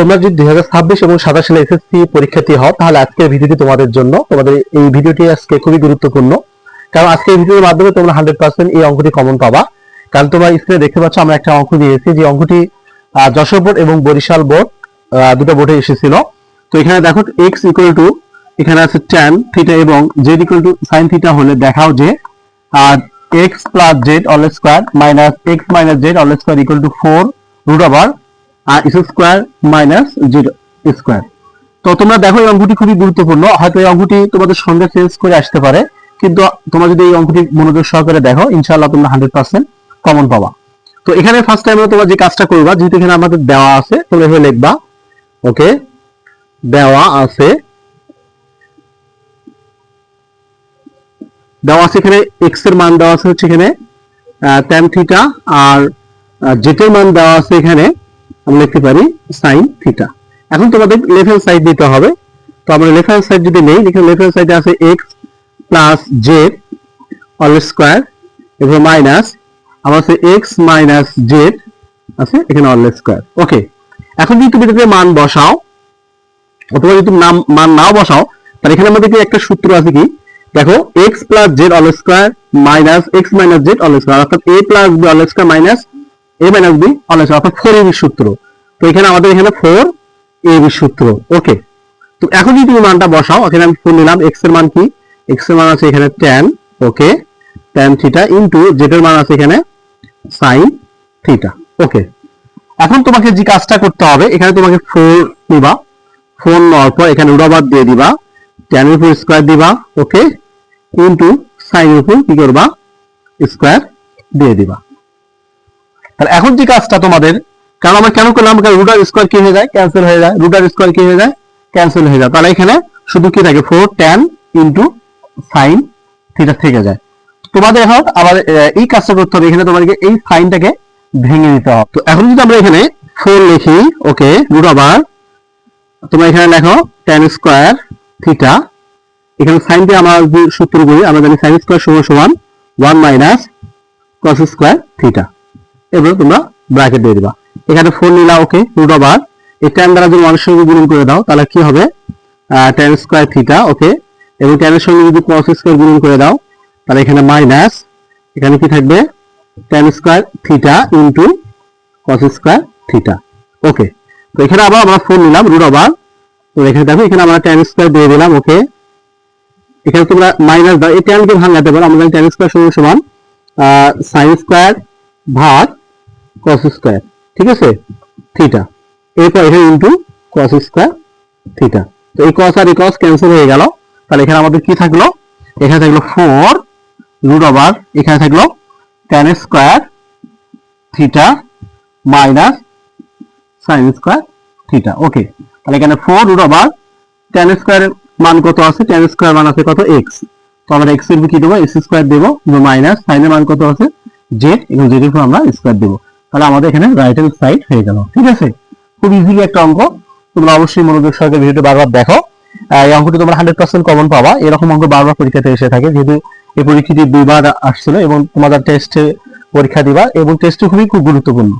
তোমরা যদি দুই হাজার ছাব্বিশ এবং সাতাশ সালে এসএসসি পরীক্ষার্থী হও, তাহলে আজকের ভিডিওটি তোমাদের জন্য, তোমাদের এই ভিডিওটি আজকে খুবই গুরুত্বপূর্ণ। কারণ আজকে এই ভিডিওর মাধ্যমে তোমরা হান্ড্রেড পার্সেন্ট এই অঙ্কটি কমন পাবা। কারণ তোমরা স্ক্রিনে দেখতে পাচ্ছ, আমরা একটা অঙ্ক দিয়েছি যে অঙ্কটি যশোর বোর্ড এবং বরিশাল বোর্ড দুটো বোর্ডে এসেছিল। তো এখানে দেখো এক্স ইকুয়াল টু এখানে আছে ট্যান থিটা এবং Z equal to sine theta হলে দেখাও যে, আর X plus Z all square minus X minus Z all square equal to four root over R is square minus Z square তো তোমরা দেখো এই অঙ্কটি খুবই গুরুত্বপূর্ণ। হয়তো এই অঙ্কটি তোমাদের সঙ্গে চেঞ্জ করে আসতে পারে, কিন্তু তোমরা যদি এই অঙ্কটি মনোযোগ সহকারে দেখো, ইনশাআল্লাহ তোমরা হান্ড্রেড পার্সেন্ট কমন পাবা। তো এখানে ফার্স্ট টাইম তোমরা যে কাজটা করবা, যেহেতু এখানে আমাদের দেওয়া আছে, তোমরা এভাবে লিখবা ওকে দেওয়া আছে দেওয়া আছে এখানে এক্সের মান দেওয়া আছে হচ্ছে এখানে ট্যান থিটা আর জেটের মান দেওয়া আছে এখানে আমরা লিখতে পারি সাইন থিটা এখন তোমাদের লেফট হ্যান্ড সাইড দিতে হবে। তো আমরা লেফট হ্যান্ড সাইড যদি নেই, এখানে লেফট হ্যান্ড সাইডে আছে X plus Z all square এবং মাইনাস আমার আছে এক্স মাইনাস জেড আছে এখানে অল স্কোয়ার ওকে এখন যদি তুমি এটাতে মান বসাও, অথবা যদি তুমি নাম, মান নাও বসাও, তাহলে এখানে আমাদের একটা সূত্র আছে কি? দেখো X plus Z all square minus X minus Z all square অর্থাৎ A plus B all square minus A minus B square অর্থাৎ ফোর এবি সূত্র। তো এখানে আমাদের এখানে ফোর এবি সূত্র। ওকে তো এখন যদি তুমি মানটা বসাও, এখানে আমি ফোর নিলাম এক্সের মান কি? এক্সের মান আছে এখানে tan okay tan theta into Z এর মান আছে এখানে সাইন থিটা ওকে এখন তোমাকে যে কাজটা করতে হবে, এখানে তোমাকে ফোর নিবা ফোর নেওয়ার পর এখানে উড়াবাদ দিয়ে দিবা ট্যানের উপর স্কোয়ার দিবা ওকে ইন্টু সাইনের উপর কি করবা? স্কোয়ার দিয়ে দিবা। তাহলে এখন যে কাজটা তোমাদের কারণ আমরা কেন করলাম? রুটার স্কোয়ার কি হয়ে যায় ক্যান্সেল হয়ে যায় রুটার স্কোয়ার কি হয়ে যায় ক্যান্সেল হয়ে যায়। তাহলে এখানে শুধু কি থাকে? Four tan into sine theta থেকে যায়। তোমাদের এখন আবার এই কাজটা করতে হবে। এখানে তোমাদেরকে এই সাইনটাকে ভেঙে দিতে হবে। তো এখন যদি আমরা এখানে ফোর লিখি ওকে রুট আবার তোমরা এখানে লেখো টেন স্কোয়ার থিটা এখানে সাইন দিয়ে আমরা সূত্র করি, আমরা জানি সাইন স্কোয়ার সমান সমান one minus cos square theta এবার তোমরা ব্র্যাকেট দিয়ে দিবা। এখানে ফোর নিলা ওকে রুট আবার এই দ্বারা যদি ওয়ানের সঙ্গে গুণন করে দাও, তাহলে কি হবে? টেন স্কোয়ার থিটা ওকে এবং টেনের সঙ্গে যদি কস স্কোয়ার গুণন করে দাও, তাহলে এখানে মাইনাস এখানে কি থাকবে? Tan square theta into cos square theta okay তো এখানে আবার আমরা ফোর নিলাম রুট আবার তো এখানে দেখো, এখানে আমরা টেন স্কোয়ার দিয়ে দিলাম ওকে এখানে তোমরা মাইনাস দাও, এই টেনকে ভাঙাতে পারো, আমরা টেন স্কোয়ার সমান সমান সাইন স্কোয়ার ভাগ কস স্কোয়ার ঠিক আছে? থিটা এরপর এখানে ইন্টু কস স্কোয়ার থিটা তো এই কস আর এই কস ক্যান্সেল হয়ে গেল। তাহলে এখানে আমাদের কি থাকল? এখানে থাকল ফোর রুট ওভার এখানে থাকল tan square theta minus sine square theta okay তাহলে এখানে four root over tan square মান কত আছে? টেন স্কোয়ার মান আছে কত? এক্স তো আমরা এক্সের কি দেবো? এক্স স্কোয়ার দেবো। মাইনাস সাইনের মান কত আছে? জেড এবং জেড এর আমরা স্কোয়ার দেবো। তাহলে আমাদের এখানে রাইট হ্যান্ড সাইড হয়ে গেল। ঠিক আছে? খুব ইজিলি একটা অঙ্ক। তোমরা অবশ্যই মনোযোগ সহকারে ভিডিওটি বারবার দেখো। এই অঙ্কটি তোমরা হান্ড্রেড পার্সেন্ট কমন পাবা। এরকম অঙ্ক বারবার পরীক্ষাতে এসে থাকে। যেহেতু এই পরীক্ষাটি দুইবার আসছিল এবং তোমাদের টেস্টে পরীক্ষা দিবা এবং টেস্টটি খুবই খুব গুরুত্বপূর্ণ।